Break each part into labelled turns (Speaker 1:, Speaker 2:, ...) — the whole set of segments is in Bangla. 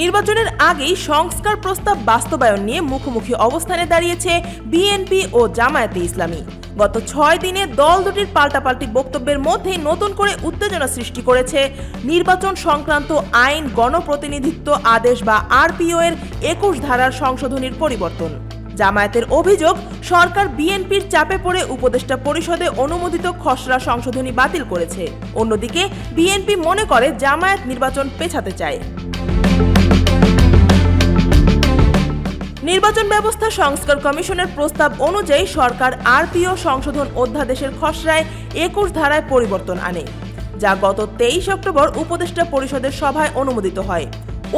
Speaker 1: নির্বাচনের আগেই সংস্কার প্রস্তাব বাস্তবায়ন নিয়ে মুখোমুখি অবস্থানে দাঁড়িয়েছে বিএনপি ও জামায়াতে ইসলামী। গত ছয় দিনে দল দুটির পাল্টাপাল্টি বক্তব্যের মধ্যেই নতুন করে উত্তেজনা সৃষ্টি করেছে। নির্বাচন সংক্রান্ত আইন, গণপ্রতিনিধিত্ব আদেশ বা আরপিও এর একুশ ধারার সংশোধনীর পরিবর্তন। জামায়াতের অভিযোগ, সরকার বিএনপির চাপে পড়ে উপদেষ্টা পরিষদে অনুমোদিত খসড়া সংশোধনী বাতিল করেছে। অন্যদিকে, বিএনপি মনে করে জামায়াত নির্বাচন পেছাতে চায়। নির্বাচন ব্যবস্থা সংস্কার কমিশনের প্রস্তাব অনুযায়ী সরকার আরপিও সংশোধন অধ্যাদেশের খসড়ায় একুশ ধারায় পরিবর্তন আনে, যা গত তেইশ অক্টোবর উপদেষ্টা পরিষদের সভায় অনুমোদিত হয়।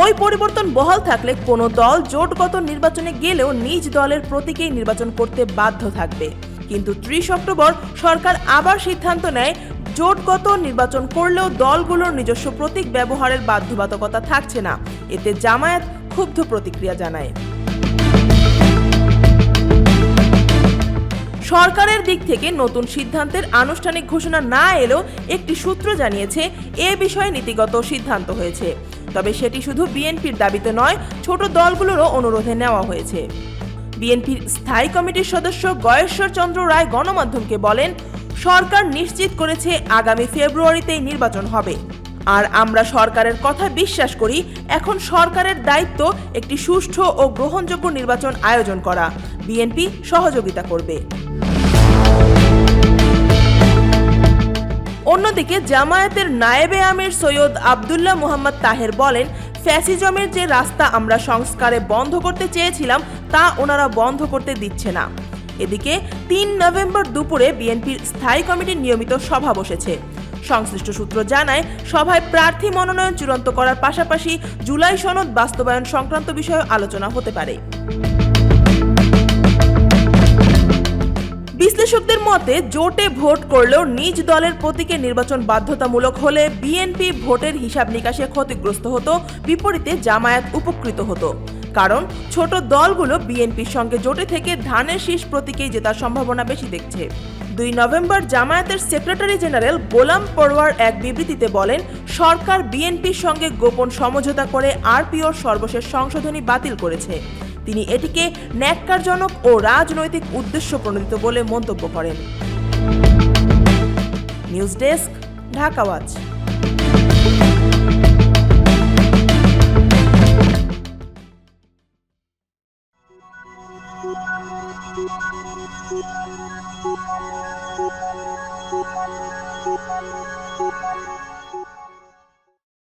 Speaker 1: ওই পরিবর্তন বহাল থাকলে কোনো দল জোটগত নির্বাচনে গেলেও নিজ দলের প্রতীকেই নির্বাচন করতে বাধ্য থাকবে। কিন্তু ত্রিশ অক্টোবর সরকার আবার সিদ্ধান্ত নেয়, জোটগত নির্বাচন করলেও দলগুলোর নিজস্ব প্রতীক ব্যবহারের বাধ্যবাধকতা থাকছে না। এতে জামায়াত ক্ষুব্ধ প্রতিক্রিয়া জানায়। সরকারের দিক থেকে নতুন সিদ্ধান্তের আনুষ্ঠানিক ঘোষণা না এলেও একটি সূত্র জানিয়েছে, এ বিষয়ে নীতিগত সিদ্ধান্ত হয়েছে। তবে সেটি শুধু বিএনপির দাবিতে নয়, ছোট দলগুলোরও অনুরোধে নেওয়া হয়েছে। বিএনপির স্থায়ী কমিটির সদস্য গয়েশ্বর চন্দ্র রায় গণমাধ্যমকে বলেন, সরকার নিশ্চিত করেছে আগামী ফেব্রুয়ারিতেই নির্বাচন হবে। আর আমরা সরকারের কথা বিশ্বাস করি, এখন সরকারের দায়িত্ব একটি সুষ্ঠু ও গ্রহণযোগ্য নির্বাচন আয়োজন করা। বিএনপি সহযোগিতা করবে। অন্যদিকে জামায়াতের নায়েবে আমির সৈয়দ আবদুল্লাহ মোহাম্মদ তাহের বলেন, ফ্যাসিজমের যে রাস্তা আমরা সংস্কারে বন্ধ করতে চেয়েছিলাম, তা ওনারা বন্ধ করতে দিচ্ছে না। এদিকে তিন নভেম্বর দুপুরে বিএনপির স্থায়ী কমিটির নিয়মিত সভা বসেছে। সংশ্লিষ্ট সূত্র জানায়, সভায় প্রার্থী মনোনয়ন চূড়ান্ত করার পাশাপাশি জুলাই সনদ বাস্তবায়ন সংক্রান্ত বিষয়ে আলোচনা হতে পারে। বিশ্লেষকদের মতে, জোটে ভোট করলেও নিজ দলের প্রতীকে নির্বাচন বাধ্যতামূলক হলে বিএনপি ভোটের হিসাব নিকাশে ক্ষতিগ্রস্ত হতো, বিপরীতে জামায়াত উপকৃত হতো। কারণ, ছোট দলগুলো বিএনপির সঙ্গে জোটে থেকে ধানের শীষ প্রতীকেই জেতার সম্ভাবনা বেশি দেখছে। দুই নভেম্বর জামায়াতের সেক্রেটারি জেনারেল গোলাম পরওয়ার এক বিবৃতিতে বলেন, সরকার বিএনপির সঙ্গে গোপন সমঝোতা করে আরপিওর সর্বশেষ সংশোধনী বাতিল করেছে। তিনি এটিকে ন্যাক্কারজনক ও রাজনৈতিক উদ্দেশ্য প্রণোদিত বলে মন্তব্য করেন। News desk ঢাকাওয়াজ